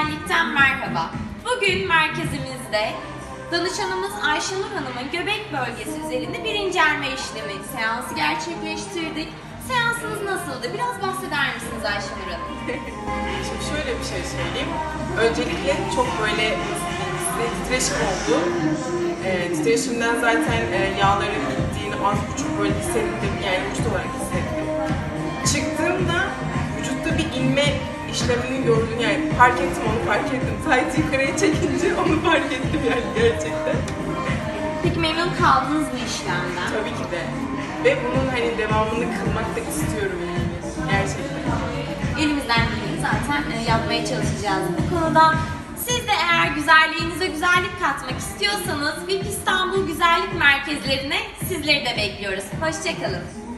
Güzellikten merhaba. Bugün merkezimizde danışanımız Ayşenur Hanım'ın göbek bölgesi üzerinde bir incelme işlemi seansı gerçekleştirdik. Seansınız nasıldı? Biraz bahseder misiniz Ayşenur Hanım? Şimdi şöyle bir şey söyleyeyim. Öncelikle çok böyle titreşim oldu. Ee, titreşimden zaten e, yağların gittiğini az buçuk böyle hissettim. Yani vücut olarak hissettim. İşlemini gördüm. Yani fark ettim onu fark ettim. Tight yukarıya çekince onu fark ettim yani gerçekten. Peki memnun kaldınız mı işlemden? Tabii ki de. Ve bunun hani devamını kılmak da istiyorum yani. Gerçekten. Elimizden geleni zaten e, yapmaya çalışacağız bu konuda. Siz de eğer güzelliğinize güzellik katmak istiyorsanız VIP İstanbul Güzellik Merkezlerine sizleri de bekliyoruz. Hoşçakalın.